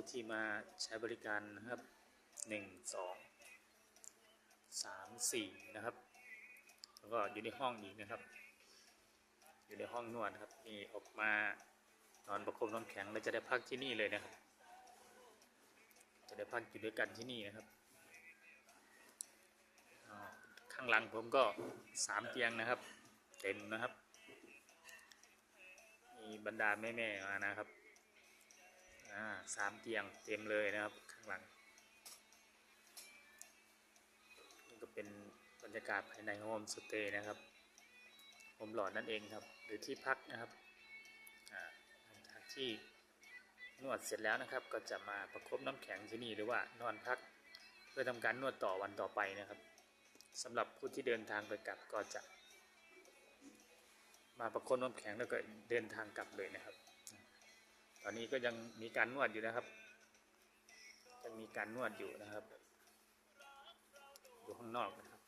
ผู้ที่มาใช้บริการนะครับหนึ่งสองสามสี่นะครับ แล้วก็อยู่ในห้องอีกนะครับ อยู่ในห้องนวดนะครับนี่ออกมานอนประคบน้ำแข็งแล้วจะได้พักที่นี่เลยนะครับ จะได้พักอยู่ด้วยกันที่นี่นะครับข้างหลังผมก็สามเตียงนะครับ เต็มนะครับ มีบรรดาแม่ๆมานะครับ อ่าสามเตียงเต็มเลยนะครับข้างหลังนี่ก็เป็นบรรยากาศภายในโฮมสเตย์นะครับโฮมหลอดนั่นเองครับ หรือที่พักนะครับหลังจากที่นวดเสร็จแล้วนะครับ ก็จะมาประคบน้ำแข็งที่นี่หรือว่านอนพัก เพื่อทำการนวดต่อวันต่อไปนะครับสำหรับผู้ที่เดินทางไปกลับก็จะ มาประคบน้ำแข็งแล้วก็เดินทางกลับเลยนะครับ ตอนนี้ก็ยังมีการนวดอยู่นะครับยังมีการนวดอยู่นะครับ อยู่ข้างนอกนะครับ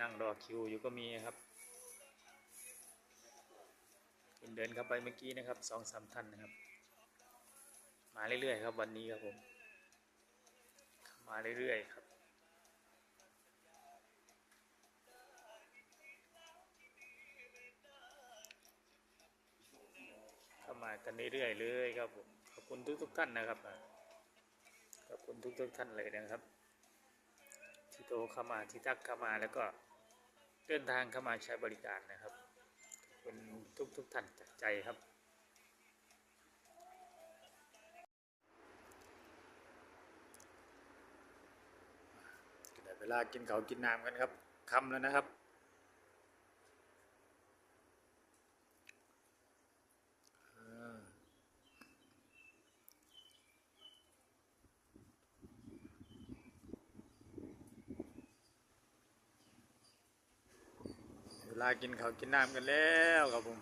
นั่งรอคิวอยู่ก็มีครับเดินเข้าไปเมื่อกี้นะครับสองสามท่านนะครับ มาเรื่อยๆครับ วันนี้ครับผม มาเรื่อยๆครับ กันเรื่อยๆเลยครับผมขอบคุณทุกๆท่านนะครับขอบคุณทุกๆท่านเลยนะครับ ที่โทรเข้ามาที่ทักเข้ามาแล้วก็เดินทางเข้ามาใช้บริการนะครับขอบคุณทุกๆท่านจากใจครับเวลากินเขากินน้ำกันครับคำแล้วนะครับ เวลากินข้าวกินน้ำกันแล้วครับผม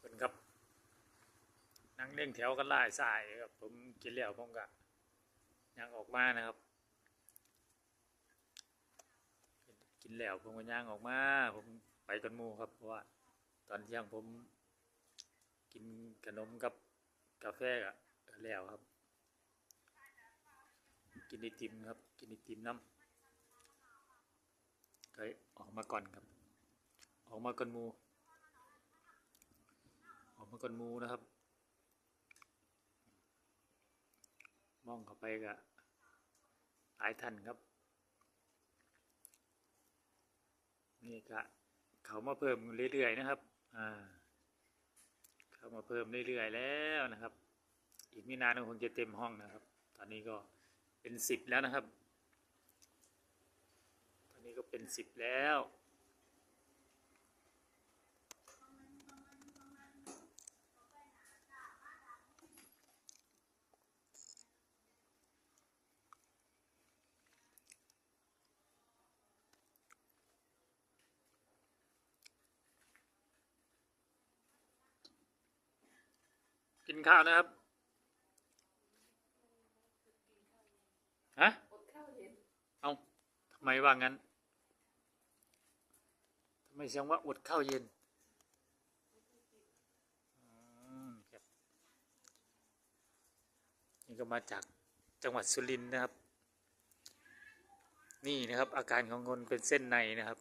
เป็นครับ นั่งเล่งแถวกันหลายสายครับผมกินแล้วผมก็ยังออกมานะครับ กินแล้วผมก็ย่างออกมา ผมไปกันมู่ครับเพราะว่า ตอนเที่ยงผมกินขนมกับกาแฟกะแล้วครับ กินไอติมครับ กินไอติมน้ำ ก็ออกมาก่อนครับ ออกมาก่อนมู ออกมาก่อนมูนะครับ มองเข้าไปก็หลายท่านครับ นี่ก็เขามาเพิ่มเรื่อยๆนะครับ อ่า เขามาเพิ่มเรื่อยๆแล้วนะครับ อีกไม่นานคงจะเต็มห้องนะครับ ตอนนี้ก็เป็นสิบแล้วนะครับ นนี้ก็เป็นสิบแล้ว กินข้าวนะครับ ฮะอดข้าวเย็นเอาทำไมว่างั้นทำ ไมเสียงว่าอดข้าวเย็นอืมนี่ก็มาจากจังหวัดสุรินทร์นะครับ นี่นะครับ อาการของคนเป็นเส้นในนะครับ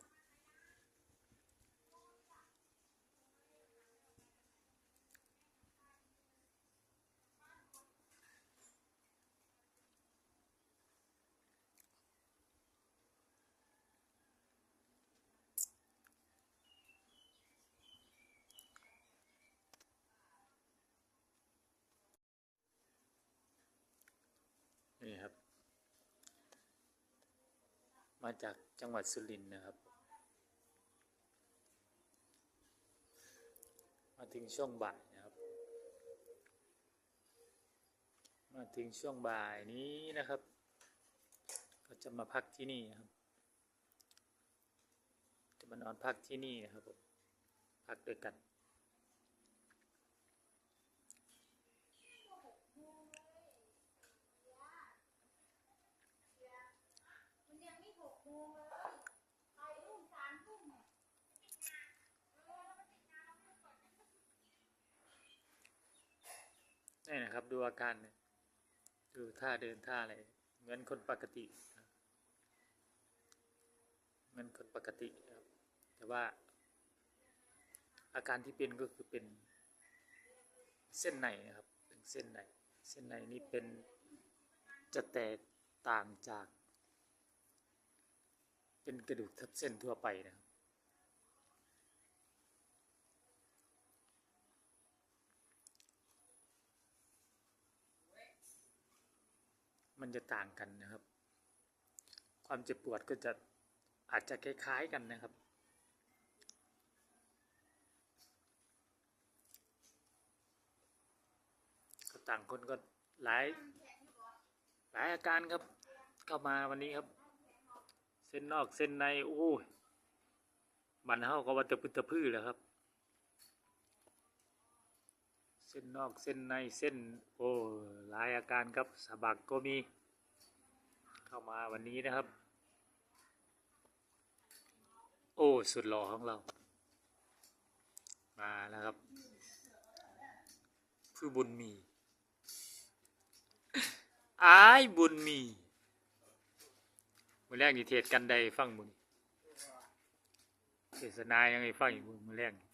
นี่ครับ มาจากจังหวัดสุรินทร์นะครับ มาถึงช่วงบ่ายนะครับ มาถึงช่วงบ่ายนี้นะครับ ก็จะมาพักที่นี่นะครับ จะมานอนพักที่นี่นะครับผมพักด้วยกัน มันยังไม่หกโมงเลยไปรุ่งสามทุ่ม นะครับ ดูอาการเนี่ยดูท่าเดินท่าอะไรเหมือนคนปกติเหมือนคนปกติครับ แต่ว่า อาการที่เป็นก็คือเป็นเส้นในนะครับเป็นเส้นในเส้นในนี่เป็นจะแตกต่างจาก เป็นกระดูกทับเส้นทั่วไปนะครับ มันจะต่างกันนะครับ ความเจ็บปวดก็จะอาจจะคล้ายๆกันนะครับ ก็ต่างคนก็หลายหลายอาการครับ เข้ามาวันนี้ครับ เส้นนอกเส้นในโอ้ยบันเฮาก็ว่าตะพึตะพื้อแล้วครับ เส้นนอกเส้นในเส้นโอ้หลายอาการครับสะบักก็มี เข้ามาวันนี้นะครับ โอ้สุดหล่อของเรา มาแล้วครับผู้บุญมีอายบุญมีมือแรกนี่เทศกันใดฟังมึงเทศนายังไงฟังอีกมือมือแรกนี่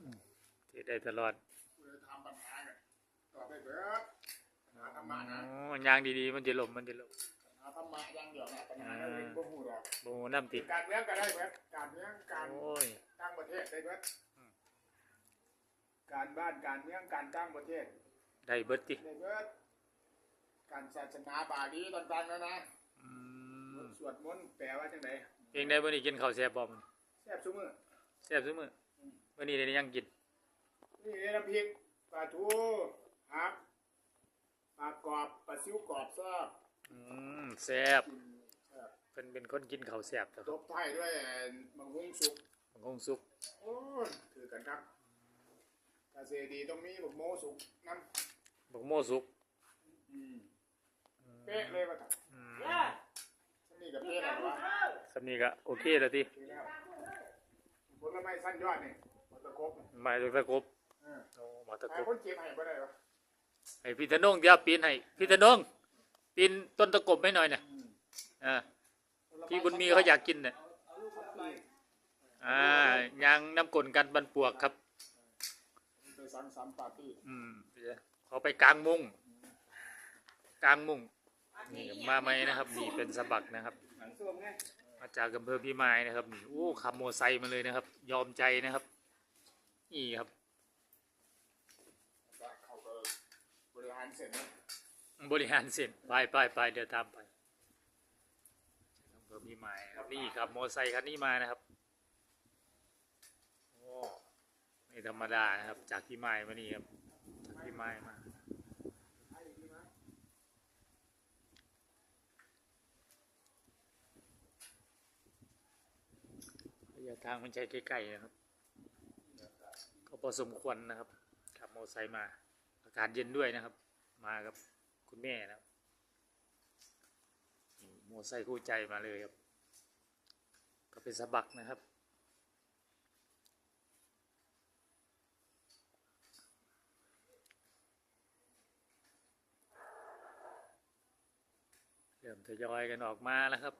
อื มเทศได้ตลอดทำปัญหากันตอบไปเบิดปัญหาธรรมะนะ อ๋อยางดีๆมันจะลมมันจะลมปัญหาธรรมะอย่างเดียวนะปัญหาเราเองบ่ฮู้ดอกโบน้ำติดการเมืองก็ได้เบิดการเมืองการโอ้ย ตั้งประเทศได้เบิดอืมการบ้านการเมืองการตั้งประเทศได้เบิดติได้เบิดการศาสนาบาลีต่างๆนะนะอืมสวดมนต์แปลว่าจังไดเองได้บ่นี่กินข้าวแซ่บบ่มันแซ่บซุมื้อแซ่บซุมื้อวันนี้ได้ยังกิน นี่ได้น้ำพริกปลาทูฮักปลากรอบปลาซิวกรอบแซ่บอืมแซ่บกินแซ่บเพิ่นเป็นคนกินข้าวแซ่บครับตบท้ายด้วยมังคุดสุกมันคงสุกโอ้ยถือกันครับกาเซดีต้องมีบักโมสุกน้บักโม่สุกำอืมเป๊ะเลยว่าครับอืมฉันนี่กับเป๊ะแล้ววะสำนี้ก็โอเคแล้วติเป๊ะแล้วผลไม้สั้นยอดนี่มันตะครบมาจากตะกบ เออโอ้มาตะกหาบคนเก็บให้บ่ได้วะให้พี่ธนงเดี๋ยวปีนให้พี่ธนงปีนต้นตะกบให้หน่อยน่ะอืมอ่าพี่บุญมีเขาอยากกินน่ะอ่ายางน้ำกลนกันบันปวกครับ ไปสังสรรค์ปาร์ตี้อืมเดี๋ยวเขาไปกลางมุ้งกลางมุ้งนี่มาไหมนะครับนี่เป็นสะบักนะครับหนังส้มไงมาจากอำเภอพิมายนะครับนี่โอ้ขับมอไซค์มาเลยนะครับ ยอมใจนะครับ นี่ครับ เขาก็บริหารเสร็จนะบริหารเส้นไปไปไปเดี๋ยวตามไปอำเภอพิมายนะครับนี่ครับมอไซค์คันนี้มานะครับโอ้ไม่ธรรมดานะครับ จากพิมายมานี่ครับจากพิมายมาให้ดีไหมระยะทางมันใช้ใกล้ๆนะครับ ก็พอสมควรนะครับขับมอไซค์มา อากาศเย็นด้วยนะครับ มากับคุณแม่นะครับนี่มไซคู่ใจมาเลยครับ ก็เป็นสะบักนะครับ เริ่มทยอยกันออกมาแล้วครับ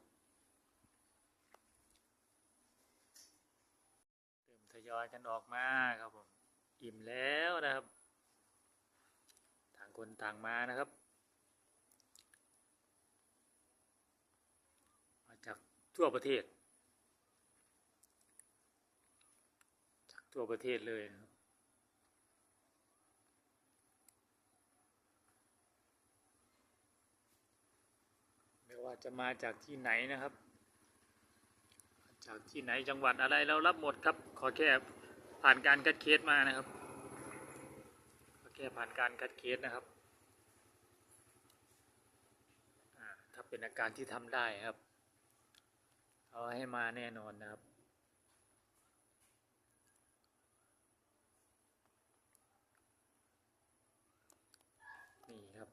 เริ่มทยอยกันออกมาครับผม อิ่มแล้วนะครับ คนต่างมานะครับ มาจากทั่วประเทศ จากทั่วประเทศเลยนะครับไม่ว่าจะมาจากที่ไหนนะครับ จากที่ไหนจังหวัดอะไรเรารับหมดครับ ขอแค่ผ่านการคัดเคสมานะครับ ค่ผ่านการคัดเคสนะครับ ถ้าเป็นอาการที่ทำได้ครับ เอาให้มาแน่นอนนะครับ นี่ครับ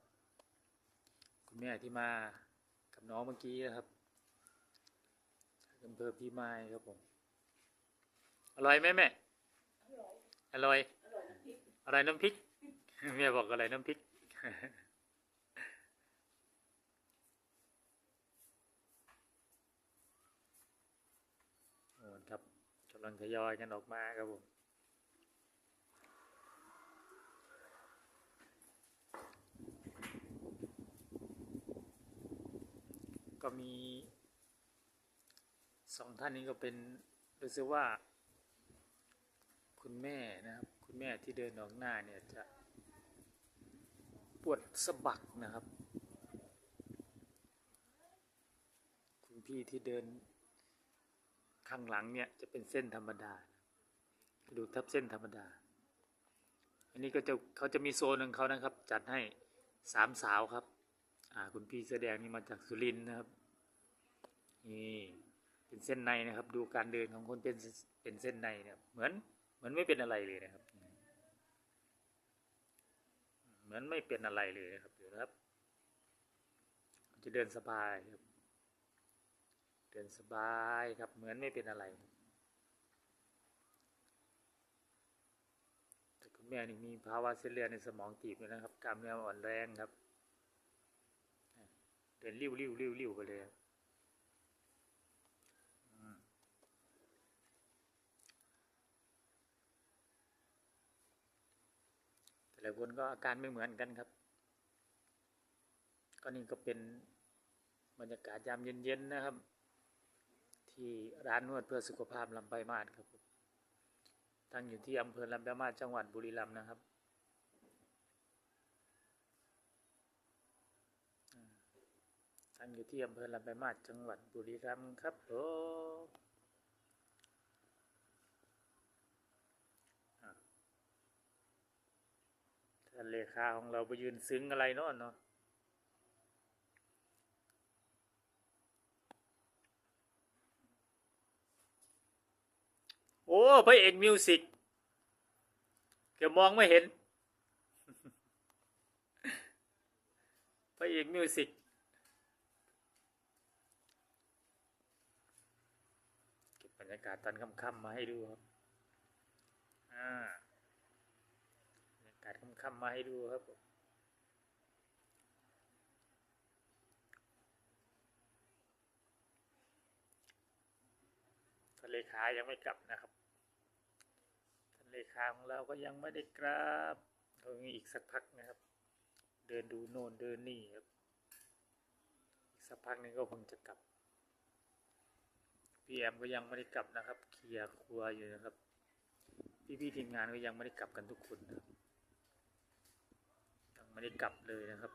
คุณแม่ที่มากับน้องเมื่อกี้นะครับอำเภอพี่ไม้ครับผม อร่อยไหมแม่ อร่อย อร่อยน้ำพริกอะไรน้ำพริก เมียบอกอะไรน้ำพริก ครับกำลังทยอยกันออกมาครับผมก็มีสองท่านนี้ก็เป็นรู้สึกว่า คุณแม่นะครับ คุณแม่ที่เดินออกหน้าเนี่ยจะ วดสะบักนะครับ คุณพี่ที่เดินข้างหลังเนี่ยจะเป็นเส้นธรรมดากระดูกทับเส้นธรรมดา อันนี้ก็จะเขาจะมีโซนของเขานะครับ จัดให้สามสาวครับ อ่าคุณพี่แสดงนี่มาจากสุรินทร์นะครับนี่เป็นเส้นในนะครับ ดูการเดินของคนเป็นเป็นเส้นในเนี่ยเหมือนเหมือนไม่เป็นอะไรเลยนะครับ เหมือนไม่เป็นอะไรเลยนะครับเดี๋ยวนะครับ จะเดินสบายครับ เดินสบายครับ เหมือนไม่เป็นอะไรแต่คุณแม่นี่มีภาวะเส้นเลือดในสมองตีบด้วยนะครับกล้ามเนื้ออ่อนแรงครับ เดินริ้วริ้วริ้วริ้วไปเลยครับอืมแต่ ละคนก็อาการไม่เหมือนกันครับ ก็นี่ก็เป็นบรรยากาศยามเย็นๆนะครับ ที่ร้านนวดเพื่อสุขภาพลำไปมาศครับตั้งอยู่ที่อำเภอลำไปมาศจังหวัดบุรีรัมย์นะครับตั้งอยู่ที่อำเภอลำปมาศจังหวัดบุรีรัมย์ครับผมอะ ท่านเลขาของเราไปยืนซึ้งอะไรเนาะเนาะโอ้พระเอกมิวสิกเกือบมองไม่เห็นพระเอกมิวสิกเก็บบรรยากาศตอนค่ำๆมาให้ดูครับอ่า คำมาให้ดูครับผมท่านเลขายังไม่กลับนะครับท่านเลขาของเราก็ยังไม่ได้กลับตรงนี้อีกสักพักนะครับ เดินดูโน่นเดินนี่ครับอีกสักพักนึงก็คงจะกลับพี่แอมก็ยังไม่ได้กลับนะครับเคลียร์ครัวอยู่นะครับพี่ๆทีมงานก็ยังไม่ได้กลับกันทุกคนนะครับ ไม่ได้กลับเลยนะครับ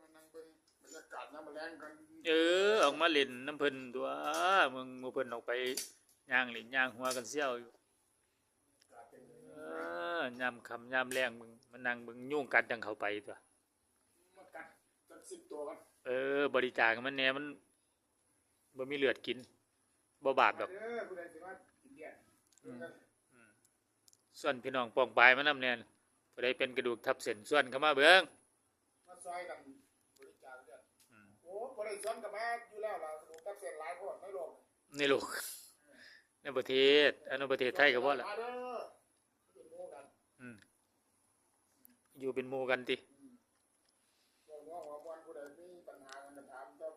มานั่งเบิ่งบรรยากาศน้ำมาแรงกันเออออกมาเล่นน้ำเพิ่นตัวมึงมึงเพิ่นออกไปย่างเล่นย่างหัวกันเซี่ยวอยู่อากาศเป็นเออยามคำยามแรงมึงมานั่งมึงยุ่งกัดจังเข้าไปตัวมากัดจัก สิบตัวกันเออ บริจาคมันแหน่มันบ่มีเลือดกินบ่บาปดอกเด้อผู้ใดสิมากินเดียดเบิ่งกันส่วนพี่น้องปองปลายมานำแน่นผู้ใดเป็นกระดูกทับเส้นส่วนเข้ามาเบิ่งมาซอยกันบริจาคเลือดอืมโอ้บ่ได้ซ้อนกับมาอยู่แล้วล่ะสมุนกับเส้นหลายคนในโลกในโลกในประเทศอันนั้นประเทศไทยก็บ่ล่ะมาเด้อเป็นหมู่กันอืมอยู่เป็นหมู่กันติ เรื่องว่าหัวมวนผู้ใดมีปัญหากันก็ถามเจ้า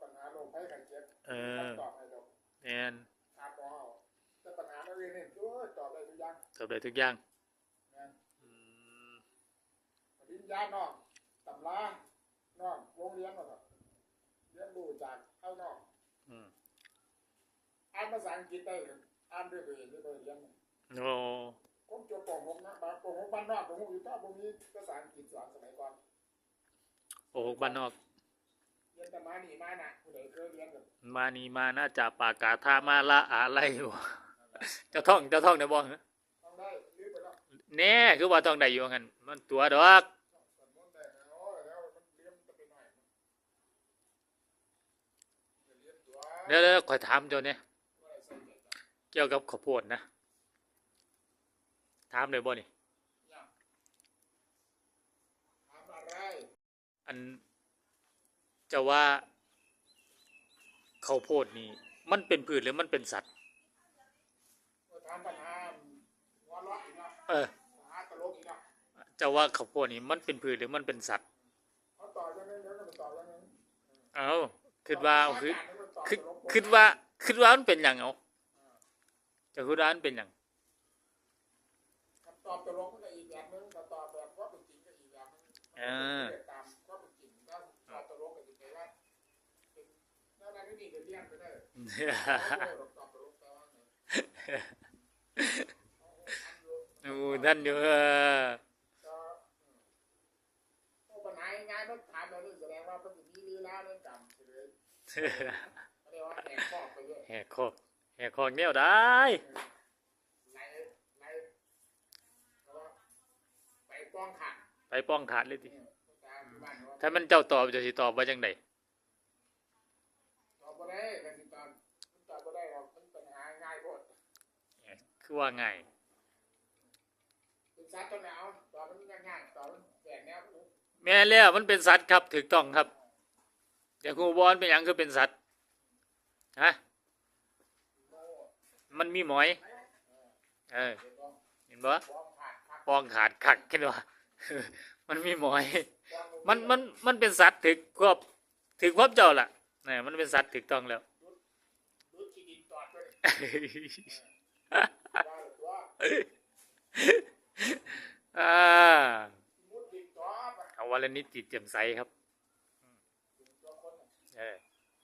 ปัญหาโรคภัยไข้เจ็บเออ ตอบให้ดอกแม่นถามบ่เอาแต่ปัญหาอื่นนี่โอ้ยตอบได้ทุกอย่างตอบได้ทุกอย่างแม่นอืมปริญญาน้องตำราน้องโรงเรียนว่าซั่นเรียนรู้จากข้างนอกอืมอ่านภาษาอังกฤษได้ก็อ่านด้วยตัวเองด้วยตัวเรียนโอ้ผมจบป .6 นะบางป .6 บ้านนอกผมอยู่ถ้าผมมีภาษาอังกฤษสอนสมัยก่อนโอ้บ้านนอก เรียนแต่มานี่มาน่ะผู้ใดเคยเรียนกับมานี่มาน่าจะปากกาทามาละอะไรวะเจ้าท่องเจ้าท่องได้บ่ฮะต้องได้ลืมไปแล้วแน่คือว่าต้องได้อยู่งั้นมันตัวดอกสอนมนต์ได้แล้วโอ้แล้วมันเรียนจะไปหน่อยมันเรียนตัวเดี๋ยวเดี๋ยวขอยถามเจ้าเนี่ยว่าได้ใส่ใจจังเกี่ยวกับข้าวโพดนะถามเลยบ่นี่ ยังอัน จะว่าข้าวโพดนี่มันเป็นพืชหรือมันเป็นสัตว์ทำปัญหาหัวเราะอีกเนาะเออ ปัญหาตลกอีกเนาะจะว่าข้าวโพดนี่มันเป็นพืชหรือมันเป็นสัตว์ เขาต่อยังไงเดี๋ยวก็ไปต่อยังไงเอาคิดว่าเอาคือคิดคิดว่าคิดว่ามันเป็นอย่างเอาจะคิดว่ามันเป็นอย่างคำตอบตลกมันก็อีกแบบนึงคำตอบแบบว่าเป็นจริงก็อีกแบบนึง นี่ก็เลี่ยงไปได้ตอบตลกแปลว่าโอ้ท่านอยู่เออก็โอ้ปัญหาง่ายๆมันถามแบบนี้แสดงว่าเป็นสิ่งที่ลีลาเรื่องจำเลยเรียกว่าแหกข้อไปเรื่อยแหกคอกแหกคอกเนี่ยได้ไหลไหลแล้ไปป้องขัดไปป้องขาดเลยทีถ้ามันเจ้าตอบจะสิตอบว่าจังได ตอบบ่ได้กันสิตอบตอบบ่ได้หรอกมันปัญหาง่ายโพด คือว่าไงสัตว์ตัวไหนเอาตอบมันง่ายๆตอบมันแปลกแนวแม่แล้วมันเป็นสัตว์ครับถูกต้องครับแต่ครูบอลเป็นหยังคือเป็นสัตว์ฮะมันมีหมอย เออเดี๋ยวก็เห็นบ่ปองขัดขัดปองขาดคักเห็นบ่มันมีหมอย มันมันมันเป็นสัตว์ถึกควบถึกควบเจ้าล่ะนี่มันเป็นสัตว์ถูกต้องแล้ว อ่าเอาวันละนิดจิตแจ่มใสครับเออ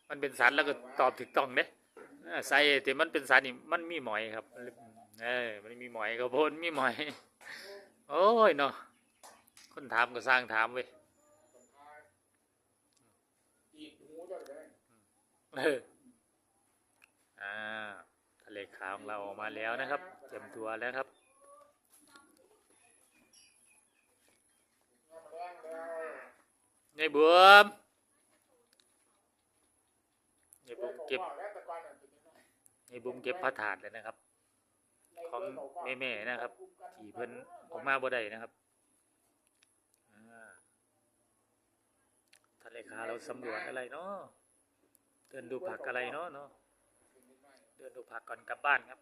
มันเป็นสัตว์แล้วก็ตอบถูกต้องเด้เออใส่แต่มันเป็นสัตว์นี่มันมีหมอยครับเออมันมีหมอยกับพนมีหมอย โอ้ยเนาะคนถามก็สร้างถามเว้ยเอออ่า เลขาของเราออกมาแล้วนะครับเตรียมตัวแล้วครับงามแรงแล้วในบวมในบุมเก็บไงในบุมเก็บพระถาดเลยนะครับ ของแม่ๆนะครับที่เพิ่นออกมาบ่ได้นะครับทะเลขาเราสำรวจอะไรเนาะเดินดูผักอะไรเนาะเนาะ เดินดูผักก่อนกลับบ้านครับ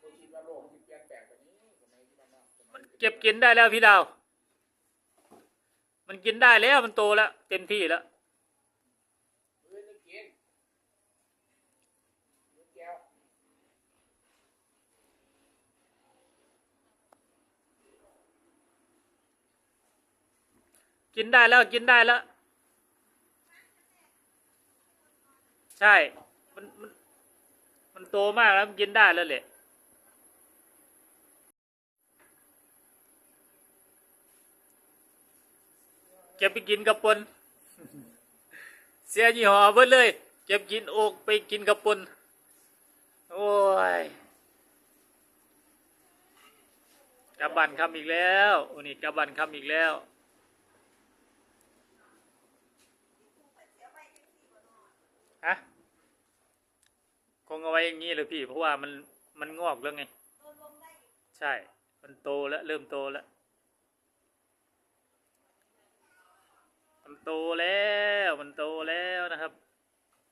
คนคิดว่าโลกมันเปลี่ยนแปลงแบบนี้สมัยที่มันเนาะสมัมัยนเก็บกินได้แล้วพี่ดาว มันกินได้แล้วมันโตแล้วเต็มที่แล้วเฮ้ยนึกกินนึกแก้วกินได้แล้วกินได้แล้ว ใช่ มันมันมันโตมากแล้วมันกินได้แล้วแหละเก็บไปกินกับปนเสียยี่ห้อเบิดเลย เก็บกินโอกไปกินกับปนโอ้ยกลับบ้านคำอีกแล้วโอ้นี่กลับบ้านคำอีกแล้ว ฮะคงเอาไว้อย่างนี้เลยพี่ เพราะว่ามันมันงอกแล้วไง ใช่ มันโตแล้ว เริ่มโตแล้ว มันโตแล้วมันโตแล้วนะครับ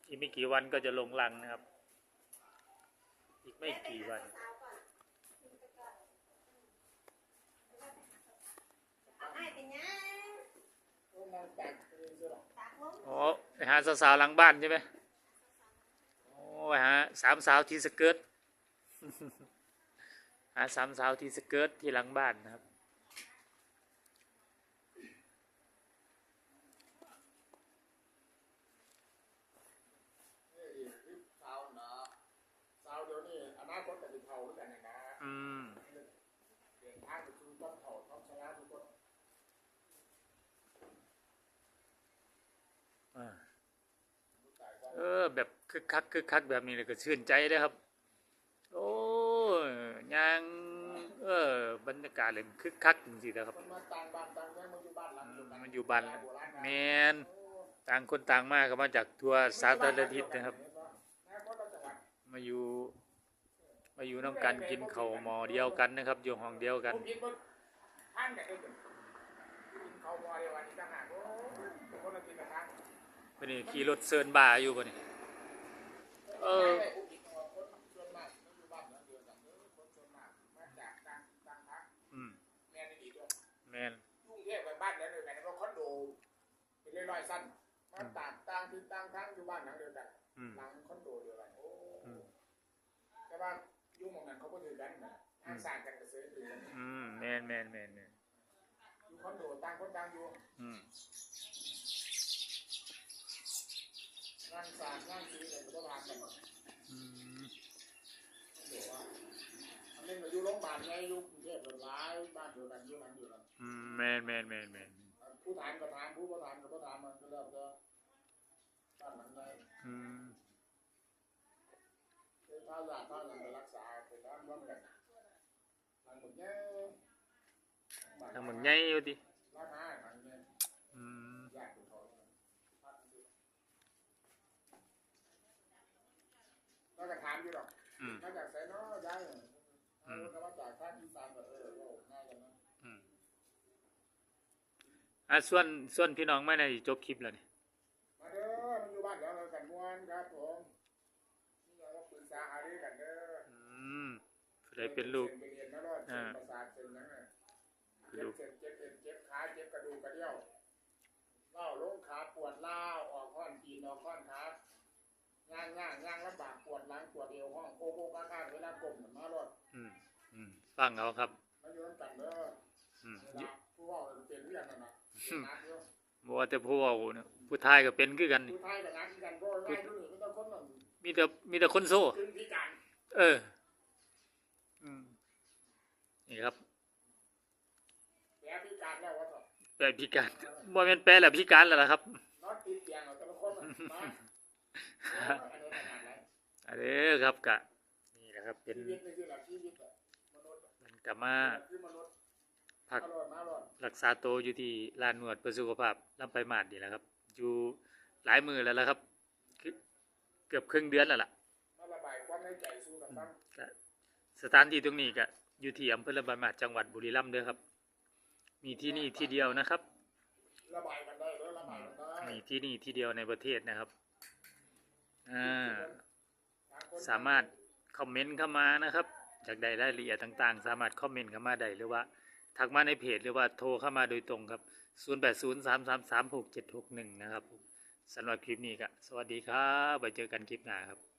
อีกไม่กี่วันก็จะลงรังนะครับ อีกไม่กี่วันเอาให้เป็นยังโอ้นางแต่งคือสุดหรอกตากลมอ๋อไปหาสาวๆหลังบ้านใช่ไหม โอ้ไปหาสามสาวที่สเกิร์ตหาสามสาวที่สเกิร์ตที่หลังบ้านนะครับนี่คือสา อนาคตก็จะเออแบบคึกคักคึกคักแบบนี้เลยก็ชื่นใจเลยครับ โอ้ยยังเออบรรยากาศเลยคึกคักจริงๆนะครับมันอยู่บ้านหลังเดียวกัมันอยู่บ้านโบราณแมนต่างคนต่างมาก็มาจากทั่วสารทิศนะครับ มาอยู่ มาอยู่น้ำกันกินเข้าหมอเดียวกันนะครับ อยู่ห้องเดียวกันเขาวบริวารนี่ต่างหากโอ้ยคนละกินกระทะ วันนี้ขี่รถเซินบาอยู่บ่นี่เออไม่ได้ผู้กินของคนส่วนมากไม่อยู่บ้านเดียวกันเด้อคนส่วนมากมาจากต่างต่างภาคอืมแม่นดีด้วยแม่นกรุงเทพไปบ้านนั้นเลยกันเพราะคอนโดเป็นร้อยๆสั้นมาต่างต่างที่ต่างทางอยู่บ้านหลังเดียวกันอืมหลังคอนโดเดียวกันโอ้อืมแต่ว่ายุ่งของนั้นเขาก็ถือกันนะทางสร้างกันก็ซื้อถือกันอืมแม่นแม่นแม่นแม่นอยู่คอนโดต่างคนต่างอยู่อืม งานสร้างงานซื้อเนี่ยมันก็ทำกันอืมเดี๋ยวว่าอันนี้มาอยู่โรงพยาบาลไงอยู่กรุงเทพหลายบ้านเดียวกันอยู่หลังเดียวกันอืมแม่นแม่นแม่นแม่นผู้ถามก็ถามผู้ก็ถามก็ถามมันก็เริ่มจะบ้านหลังไหนอืมเป็นท่ายาท่ายังไปรักษาเป็นร้านร่วมกันหลังหมดเนี้ยทางหมึงใหญ่อยู่ดิ ร้านอาหารเนี่ย อืม ญาติเป็นเขา แล้วก็ถามอยู่หรอกอืม มาจากไสเนาะยายเออก็มาจากภาคอีสานก็เออโลกง่ายกันนะอืมอะส่วนส่วนพี่น้องไม่ได้จบคลิปแล้วนี่มาเด้อมันอยู่บ้านเดี๋ยวเรากันม่วนครับผมนี่เราก็ปรึกษาหารือกันเด้ออืมผู้ใดเป็นลูก ไปเรียนนะรอด ย่างย่างย่างลำบากปวดหลังปวดเอวห้องโกโก้ก้าๆเวลากลมมารอดอืมอืมฟังเอาครับมาอยู่กันเด้ออืมเวลาผู้ว่าเป็นเรื่องนั่นน่ะเป็นนักเด้อบ่ว่าแต่ผู้เว้าเนี่ยผู้ทายก็เป็นคือกันนี่ผู้ไทยกับนักกันก็ง่ายด้วยไม่ต้องคนนั่นมีแต่มีแต่คนโซ่ ขึ้นพิการเออ อืมนี่ครับแผลพิการแล้วว่าต่อแปลพิการบ่แม่นแปลแล้วพิการแล้วล่ะครับ นอนติดเตียงเอาแต่ละคนน่ะมา อันนี้ขนาดไหนอันนี้ครับกะนี่แหละครับเป็นชีวิตนี่คือหลักชีวิตอะมนุษย์อะเป็นกะมาคือมนุษย์พักมารอดมารอดรักษาตัวอยู่ที่ลานนวดเพื่อสุขภาพลำไปลายมาดนี่แหละครับ อยู่หลายมือแล้วล่ะครับคือเกือบครึ่งเดือนแล้วล่ะมาระบายความในใจสู้กันบ้างก็สถานที่ตรงนี้ก็อยู่ที่อำเภอลำปางมาดจังหวัดบุรีรัมย์เด้อครับ มีที่นี่ที่เดียวนะครับระบายกันได้เลยระบายกันได้มีที่นี่ที่เดียวในประเทศนะครับอ่าต่งคน สามารถคอมเมนต์เข้ามานะครับจากใดรายละเอียดต่างๆ สามารถคอมเมนต์เข้ามาได้หรือว่าทักมาในเพจหรือว่าโทรเข้ามาโดยตรงครับ 0803336761 นะครับสำหรับคลิปนี้ก็สวัสดีครับไว้เจอกันคลิปหน้าครับ